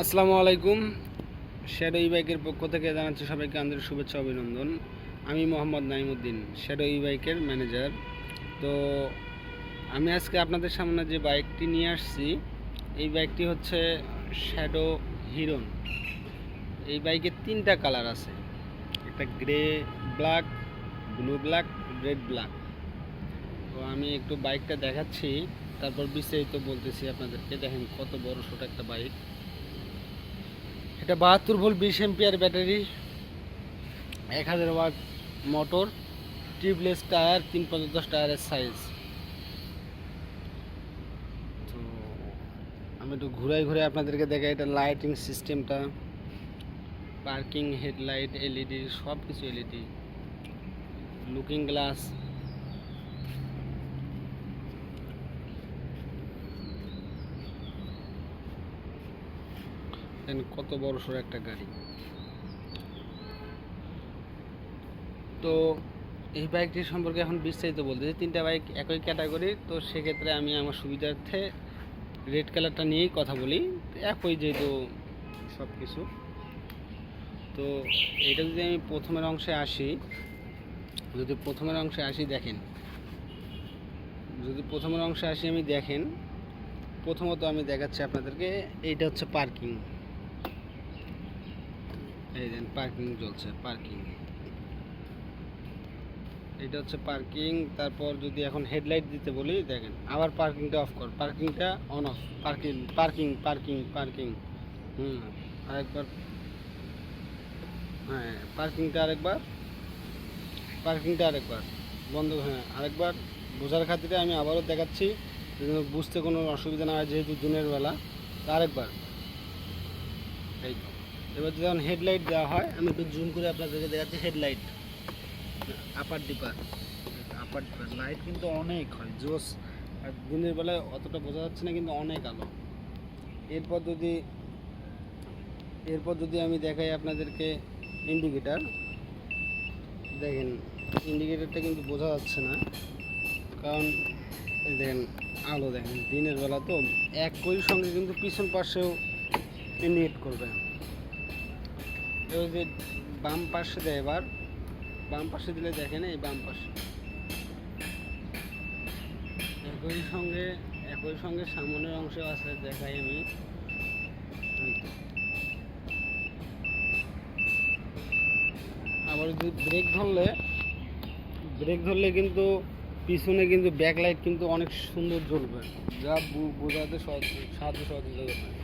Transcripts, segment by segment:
আসসালামু আলাইকুম। শ্যাডো ই বাইকের পক্ষ থেকে জানাচ্ছি সবাইকে আন্তরিক শুভেচ্ছা, অভিনন্দন। আমি মোহাম্মদ নাইমুদ্দিন শ্যাডো ই বাইকের ম্যানেজার তো আমি আজকে আপনাদের সামনে যে বাইকটি নিয়ে আসছি, এই বাইকটি হচ্ছে শ্যাডো হিরন এই বাইকের তিনটা কালার আছে। একটা grey black blue black red black তো আমি একটু বাইকটা দেখাচ্ছি, তারপর বিস্তারিত বলতেছি আপনাদেরকে। দেখেন কত বড় ছোট একটা বাইক এটা বাহাত্তর ভোল্ট বিশ এম্পিয়ার ব্যাটারি, এক হাজার ওয়াট মোটর টিউবলেস টায়ার তিন পঞ্চাশ টায়ারের সাইজ তো আমি একটু ঘুরাই ঘুরে আপনাদেরকে দেখাই এটা লাইটিং সিস্টেমটা পার্কিং হেডলাইট এলইডি সব কিছু এলইডি লুকিং গ্লাস দেখেন কত বড় সড়ো একটা গাড়ি। তো এই বাইকটি সম্পর্কে এখন বিস্তারিত বলতে তিনটা বাইক একই ক্যাটাগরি, তো সেক্ষেত্রে আমি আমার সুবিধার্থে রেড কালারটা নিয়েই কথা বলি। একই যেহেতু সব কিছু তো এটা যদি আমি প্রথমের অংশে আসি, যদি প্রথমের অংশে আসি দেখেন। যদি প্রথমের অংশে আসি আমি দেখেন, প্রথমত আমি দেখাচ্ছি আপনাদেরকে, এইটা হচ্ছে পার্কিং। এই দেন পার্কিং চলছে পার্কিং এটা হচ্ছে পার্কিং তারপর যদি এখন হেডলাইট দিতে বলি, দেখেন, আবার পার্কিংটা অফ কর পার্কিংটা on off parking parking parking parking হুম, আরেকবার। হ্যাঁ পার্কিংটা আরেকবার পার্কিংটা আরেকবার, বন্ধ হ্যাঁ আরেকবার। বোঝার খাতিরে আমি আবারও দেখাচ্ছি বুঝতে কোনো অসুবিধা না হয়, যেহেতু দিনের বেলা। আরেকবার। এই এবার যখন হেডলাইট দেওয়া হয়, আমি একটু জুম করে আপনাদেরকে দেখাচ্ছি headlight upper dipper upper dipper light কিন্তু অনেক হয় জোস আর দিনের বেলায় অতটা বোঝা যাচ্ছে না, কিন্তু অনেক আলো। এরপর যদি এরপর যদি আমি দেখাই আপনাদেরকে ইন্ডিকেটার দেখেন ইন্ডিকেটারটা কিন্তু বোঝা যাচ্ছে না। কারণ দেখেন, আলো দেখেন। দিনের বেলা তো একই সঙ্গে কিন্তু পিছন পাশেও ইন্ডিকেট করবে। এবার যে বাম পাশে দেয় এবার, বাম পাশে দিলে দেখেন এই বাম পাশে। একই সঙ্গে একই সঙ্গে সামনের অংশে আছে, দেখাই আমি। আবার যদি ব্রেক ধরলে ব্রেক ধরলে কিন্তু পিছনে কিন্তু ব্যাক লাইট কিন্তু অনেক সুন্দর জ্বলবে। যা বোঝাতে সহজ সাহায্য সহযোগিতা করবে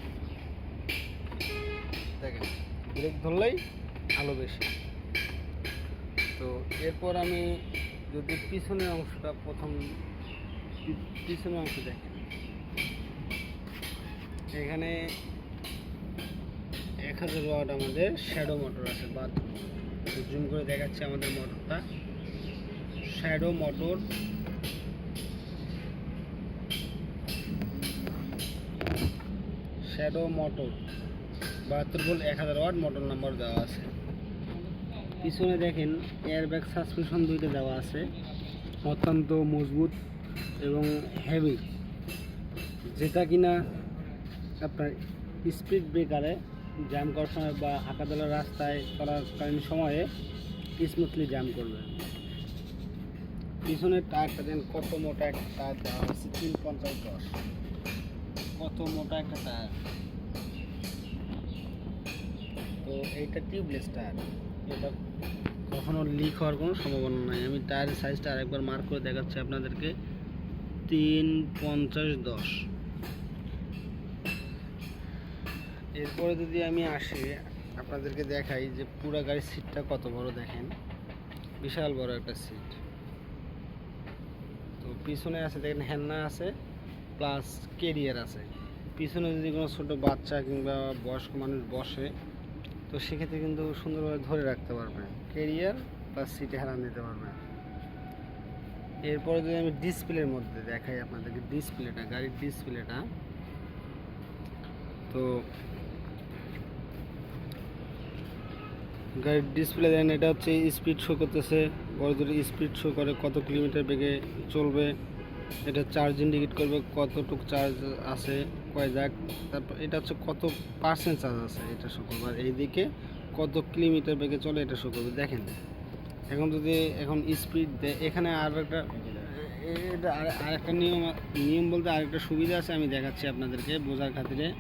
ব্রেক ধরলেই আলো বেশি। তো এরপর আমি যদি পিছনের অংশটা প্রথম পিছনের অংশ দেখেন এখানে এক হাজার ওয়াট আমাদের শ্যাডো মোটর আছে বা জুম করে দেখাচ্ছে আমাদের মোটরটা শ্যাডো মোটর শ্যাডো মোটর বাহাত্তর ভোল্ট, এক হাজার ওয়াট মোটর নাম্বার দেওয়া আছে। পিছনে দেখেন এয়ারব্যাগ সাসপেনশন দুইটা দেওয়া আছে। অত্যন্ত মজবুত এবং হেভি যেটা কিনা আপনার স্পিড ব্রেকারে জ্যাম করার সময় বা আঁকাদোলা রাস্তায় চলাকালীন সময়ে স্মুথলি জ্যাম করবে। পিছনের টায়ারটা দেন, কত মোটা একটা টায়ার দেওয়া হয়েছে? তিন পঞ্চাশ দশ। কত মোটা একটা টায়ার তো এইটা টিউবলেস টায়ার। এটা কখনো লিক হওয়ার কোনো সম্ভাবনা নাই। আমি টায়ারের সাইজটা আরেকবার মার্ক করে দেখাচ্ছি আপনাদেরকে। তিন পঞ্চাশ দশ। এরপরে যদি আমি আসি, আপনাদেরকে দেখাই যে পুরো গাড়ির সিটটা কত বড় দেখেন। বিশাল বড় একটা সিট তো পিছনে আছে, দেখেন হ্যান্না আছে প্লাস কেরিয়ার আছে। পিছনে যদি কোনো ছোটো বাচ্চা কিংবা বয়স্ক মানুষ বসে তো সেক্ষেত্রে কিন্তু সুন্দরভাবে ধরে রাখতে পারবে কেরিয়ার বা সিটে হেলান দিতে পারবে এরপরে যদি আমি ডিসপ্লের মধ্যে দেখাই আপনাদেরকে ডিসপ্লেটা গাড়ির ডিসপ্লেটা তো গাড়ির ডিসপ্লে দেন এটা হচ্ছে স্পিড শো করতেছে। বড় স্পিড শো করে কত কিলোমিটার বেগে চলবে। এটা চার্জ ইন্ডিকেট করবে, কতটুকু চার্জ আছে, কয় যাক, তারপর এটা হচ্ছে কত পার্সেন্ট চার্জ আছে, এটা শো করবে। আর এইদিকে কত কিলোমিটার বেগে চলে, এটা শো করবে। দেখেন, এখন যদি, এখন স্পিড দেয় এখানে আর একটা, এটা আর- একটা নিয়ম নিয়ম বলতে আরেকটা সুবিধা আছে, আমি দেখাচ্ছি আপনাদেরকে বোঝার খাতিরে।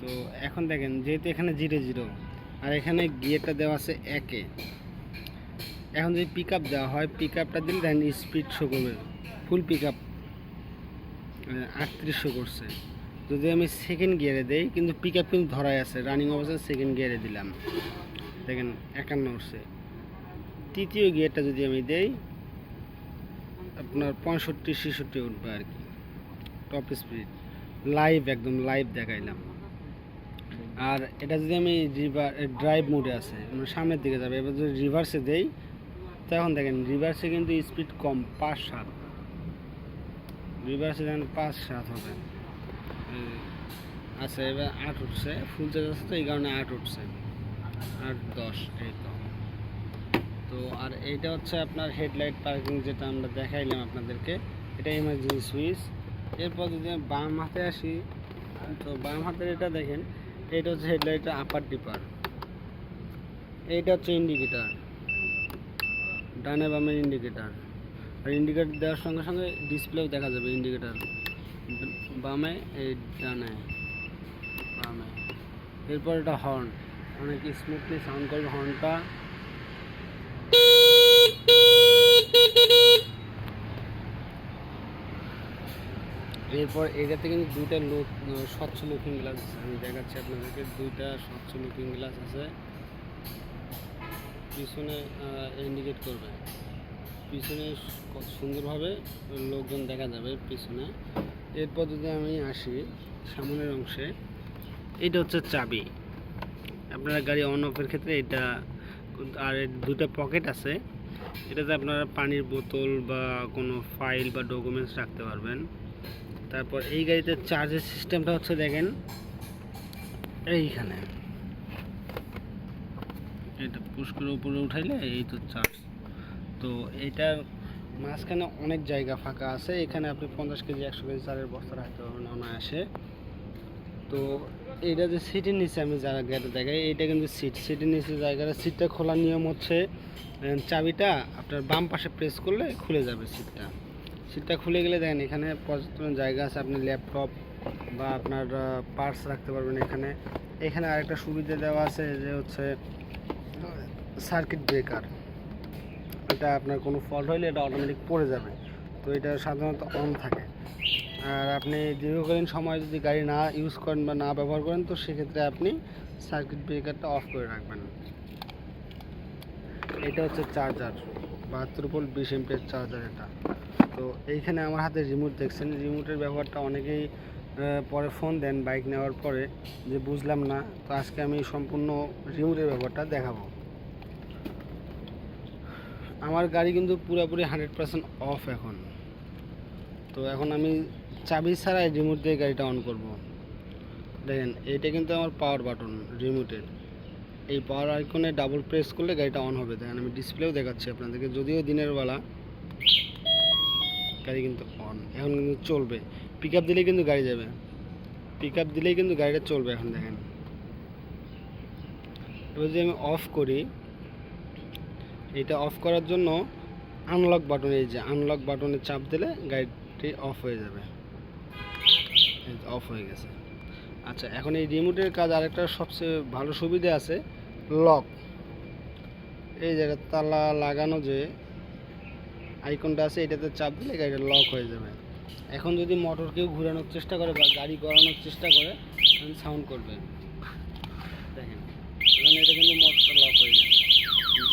তো এখন দেখেন, যেহেতু এখানে জিরো জিরো আর এখানে গিয়ারটা দেওয়া আছে একে। এখন যদি পিক আপ দেওয়া হয় পিক আপটা দিলে দেখেন স্পিড শো করবে। ফুল পিক আপ আটত্রিশশো করছে। যদি আমি সেকেন্ড গিয়ারে দেই, কিন্তু পিক আপ কিন্তু ধরাই আছে। রানিং অবস্থায় সেকেন্ড গিয়ারে দিলাম। দেখেন, একান্ন উঠছে। তৃতীয় গিয়ারটা যদি আমি দেই, আপনার পঁয়ষট্টি, ছেষট্টি উঠবে আর কি। টপ স্পিড লাইভ একদম লাইভ দেখাইলাম। আর এটা যদি আমি রিভার ড্রাইভ মোডে আছে মানে সামনের দিকে যাবে, এবার যদি রিভার্সে দেই তখন দেখেন রিভার্সে কিন্তু স্পিড কম, পাঁচ সাত। রিভার্সে দেখেন পাঁচ সাত হবে। আচ্ছা এবার আট উঠছে ফুল চার্জ আছে তো, এই কারণে আট উঠছে। আট, দশ, এই তো। তো আর এইটা হচ্ছে আপনার হেডলাইট পার্কিং যেটা আমরা দেখাইলাম আপনাদেরকে, এটা ইমার্জেন্সি সুইচ এরপর যদি বাম হাতে আসি, তো বাম হাতের এটা দেখেন, এটা হচ্ছে হেডলাইটের আপার ডিপার এইটা হচ্ছে ইন্ডিকেটার ডানে বামের ইন্ডিকেটার আর ইন্ডিকেটার দেওয়ার সঙ্গে সঙ্গে ডিসপ্লেও দেখা যাবে ইন্ডিকেটার বামে, এই ডানে, বামে। এরপর এটা হর্ন অনেক স্মুথলি সাউন্ড করবে হর্নটা এরপর এটাতে কিন্তু দুইটা লুক স্বচ্ছ লুকিং গ্লাস আমি দেখাচ্ছি আপনাদেরকে। দুইটা স্বচ্ছ লুকিং গ্লাস আছে। পিছনে ইন্ডিকেট করবে। পিছনে সুন্দরভাবে লোকজন দেখা যাবে পিছনে। এরপর যদি আমি আসি সামনের অংশে, এটা হচ্ছে চাবি। আপনারা গাড়ি অন অফের ক্ষেত্রে এটা আর দুটো পকেট আছে। এটাতে আপনারা পানির বোতল বা কোনো ফাইল বা ডকুমেন্টস রাখতে পারবেন। তারপর এই গাড়িতে চার্জের সিস্টেমটা হচ্ছে দেখেন, এইখানে। পুশ করে উপরে উঠাইলে এই তো চার্জ তো এটার মাঝখানে অনেক জায়গা ফাঁকা আছে। এখানে আপনি পঞ্চাশ কেজি, একশো কেজি চালের বস্তা রাখতে পারবেন অনায়াসে। তো এটা যে সিটের নিচে আমি গাড়ি দেখাই, এইটা কিন্তু সিট। সিটের নিচে জায়গাটা, সিটটা খোলার নিয়ম হচ্ছে চাবিটা আপনার বাম পাশে প্রেস করলে খুলে যাবে সিটটা। সিটটা খুলে গেলে দেখেন এখানে পর্যাপ্ত জায়গা আছে। আপনি ল্যাপটপ বা আপনার পার্স রাখতে পারবেন এখানে। এখানে আরেকটা সুবিধা দেওয়া আছে যে হচ্ছে সার্কিট ব্রেকার। এটা আপনার কোনো ফল্ট হলে এটা অটোমেটিক পড়ে যাবে। তো এটা সাধারণত অন থাকে। আর আপনি দীর্ঘকালীন সময় যদি গাড়ি না ইউজ করেন বা না ব্যবহার করেন, তো সেক্ষেত্রে আপনি সার্কিট ব্রেকারটা অফ করে রাখবেন। এটা হচ্ছে চার্জার বাহাত্তর ভোল্ট বিশ এমপিএর চার্জার এটা। তো এইখানে আমার হাতে রিমোট দেখছেন। রিমোটের ব্যবহারটা অনেকেই পরে ফোন দেন বাইক নেওয়ার পরে যে বুঝলাম না, তো আজকে আমি সম্পূর্ণ রিমোটের ব্যবহারটা দেখাবো। আমার গাড়ি কিন্তু পুরোপুরি হান্ড্রেড পার্সেন্ট অফ এখন। তো এখন আমি চাবি ছাড়াই রিমোট দিয়ে গাড়িটা অন করব। দেখেন, এইটা কিন্তু আমার পাওয়ার বাটন রিমোটের এই পাওয়ার আইকনে ডাবল প্রেস করলে গাড়িটা অন হবে। দেখেন, আমি ডিসপ্লেও দেখাচ্ছি আপনাদেরকে। যদিও দিনের বেলা, গাড়ি কিন্তু অন এখন কিন্তু চলবে। পিক আপ দিলেই কিন্তু গাড়ি যাবে। পিক আপ দিলেই কিন্তু গাড়িটা চলবে এখন, দেখেন। এবার যদি আমি অফ করি এটা অফ করার জন্য আনলক বাটন এই যে আনলক বাটনে চাপ দিলে গাড়িটি অফ হয়ে যাবে। অফ হয়ে গেছে। আচ্ছা এখন এই রিমোটের কাজ আরেকটা সবচেয়ে ভালো সুবিধা আছে লক এই জায়গায় তালা লাগানো যে আইকনটা আছে, এটাতে চাপ দিলে গাড়িটা লক হয়ে যাবে। এখন যদি মোটর কেউ ঘোরানোর চেষ্টা করে বা গাড়ি করানোর চেষ্টা করে সাউন্ড করবে। দেখেন এটা কিন্তু মোটরটা লক হয়ে যাবে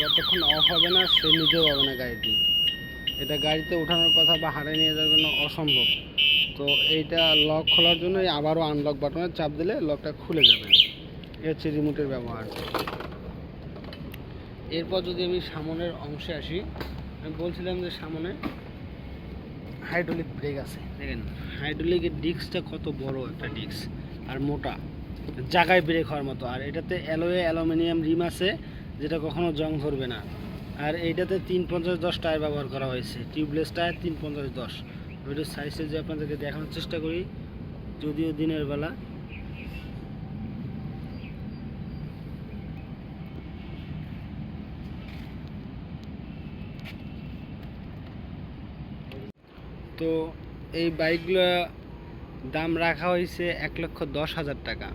যতক্ষণ অফ হবে না, সে নিজেও পাবে না গাড়িটি। এটা গাড়িতে ওঠানোর কথা বা হারে নিয়ে যাওয়ার জন্য অসম্ভব। তো এইটা লক খোলার জন্য আবারও আনলক বাটনে চাপ দিলে লকটা খুলে যাবে। এ হচ্ছে রিমোটের ব্যবহার। এরপর যদি আমি সামনের অংশে আসি, আমি বলছিলাম যে সামনে হাইড্রোলিক ব্রেক আছে। দেখেন হাইড্রোলিকের ডিস্কটা কত বড় একটা ডিস্ক আর মোটা। জায়গায় ব্রেক হওয়ার মতো। আর এটাতে অ্যালোয়ে অ্যালুমিনিয়াম রিম আছে। যেটা কখনো জং ধরবে না। আর এইটাতে তিন পঞ্চাশ দশ টায়ার ব্যবহার করা হয়েছে। টিউবলেস টায়ার তিন পঞ্চাশ দশ। ওইটার সাইজটা যে আপনাদেরকে দেখানোর চেষ্টা করি, যদিও দিনের বেলা। তো এই বাইকগুলো দাম রাখা হয়েছে এক লক্ষ দশ হাজার টাকা।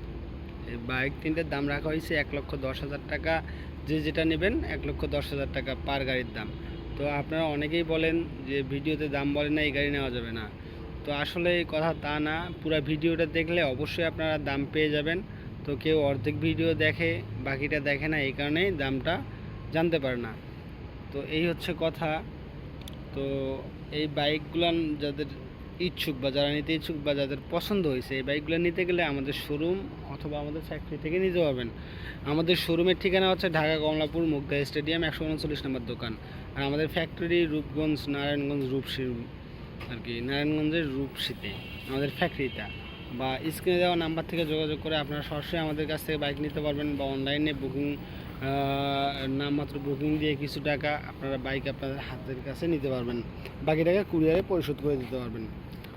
এই বাইক তিনটের দাম রাখা হয়েছে এক লক্ষ দশ হাজার টাকা। যে যেটা নেবেন এক লক্ষ দশ হাজার টাকা পার গাড়ির দাম। তো আপনারা অনেকেই বলেন যে ভিডিওতে দাম বলে না, এই গাড়ি নেওয়া যাবে না। তো আসলে এই কথা তা না, পুরো ভিডিওটা দেখলে অবশ্যই আপনারা দাম পেয়ে যাবেন। তো কেউ অর্ধেক ভিডিও দেখে, বাকিটা দেখে না, এই কারণেই দামটা জানতে পারে না। তো এই হচ্ছে কথা। তো এই বাইকগুলান যাদের ইচ্ছুক বা যারা নিতে ইচ্ছুক বা যাদের পছন্দ হয়েছে এই বাইকগুলো নিতে গেলে আমাদের শোরুম অথবা আমাদের ফ্যাক্টরি থেকে নিতে পারবেন। আমাদের শোরুমের ঠিকানা হচ্ছে ঢাকা কমলাপুর মুগদা স্টেডিয়াম একশো উনচল্লিশ নম্বর দোকান। আর আমাদের ফ্যাক্টরি রূপগঞ্জ, নারায়ণগঞ্জ, রূপসী আর কি, নারায়ণগঞ্জের রূপসীতে, আমাদের ফ্যাক্টরিটা বা স্ক্রিনে দেওয়া নাম্বার থেকে যোগাযোগ করে আপনারা সরাসরি আমাদের কাছ থেকে বাইক নিতে পারবেন বা অনলাইনে বুকিং নামমাত্র বুকিং দিয়ে কিছু টাকা আপনারা বাইক আপনাদের হাতের কাছে নিতে পারবেন। বাকি টাকা কুরিয়ারে পরিশোধ করে দিতে পারবেন।